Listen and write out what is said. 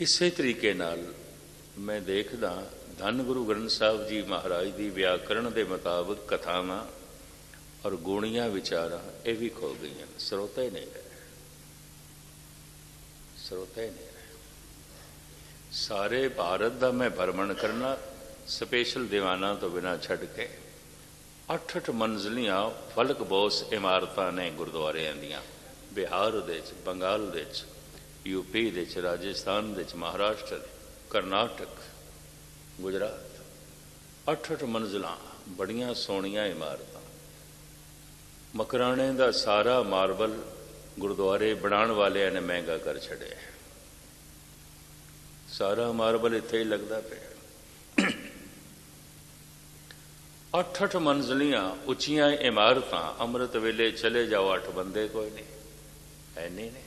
ਇਸੇ ਤਰੀਕੇ ਨਾਲ ਮੈਂ ਦੇਖਦਾ ਧੰਨ ਗੁਰੂ ਗ੍ਰੰਥ ਸਾਹਿਬ ਜੀ ਮਹਾਰਾਜ ਦੀ ਵਿਆਕਰਣ ਦੇ ਮੁਤਾਬਕ ਕਥਾਵਾਂ ਔਰ ਗੋਣੀਆਂ ਵਿਚਾਰਾਂ ਇਹ ਵੀ ਖੋ ਗਈਆਂ ਸਰੋਤੇ ਨਹੀਂ ਰਹੇ। ਸਰੋਤੇ ਨਹੀਂ ਰਹੇ। ਸਾਰੇ ਭਾਰਤ ਦਾ ਮੈਂ ਭਰਮਣ ਕਰਨਾ ਸਪੈਸ਼ਲ ਦੀਵਾਨਾਂ ਤੋਂ ਬਿਨਾ ਛੱਡ ਕੇ ਅੱਠ ਅੱਠ ਮੰਜ਼ਲੀਆਂ ਫਲਕ ਬੋਸ ਇਮਾਰਤਾਂ ਨੇ ਗੁਰਦੁਆਰਿਆਂ ਦੀਆਂ, ਬਿਹਾਰ ਦੇ ਚ ਬੰਗਾਲ ਦੇ ਚ ਯੂਪੀ ਦੇ ਚ ਰਾਜਸਥਾਨ ਦੇ ਚ ਮਹਾਰਾਸ਼ਟਰ ਕਰਨਾਟਕ, ਗੁਜਰਾਤ ਅੱਠ ਅੱਠ ਮੰਜ਼ਲਾਂ, ਬੜੀਆਂ ਸੋਹਣੀਆਂ ਇਮਾਰਤਾਂ। ਮਕਰਾਣੇ ਦਾ ਸਾਰਾ ਮਾਰਬਲ ਗੁਰਦੁਆਰੇ ਬਣਾਉਣ ਵਾਲਿਆਂ ਨੇ ਮਹਿੰਗਾ ਕਰ ਛੱਡਿਆ ਸਾਰਾ ਮਾਰਬਲ ਇੱਥੇ ਹੀ ਲੱਗਦਾ ਪਿਆ ਅੱਠ ਅੱਠ ਮੰਜ਼ਲੀਆਂ ਉੱਚੀਆਂ ਇਮਾਰਤਾਂ, ਅੰਮ੍ਰਿਤ ਵੇਲੇ ਚਲੇ ਜਾਓ, ਅੱਠ ਬੰਦੇ ਕੋਈ ਨਹੀਂ, ਐਨੇ ਨੇ।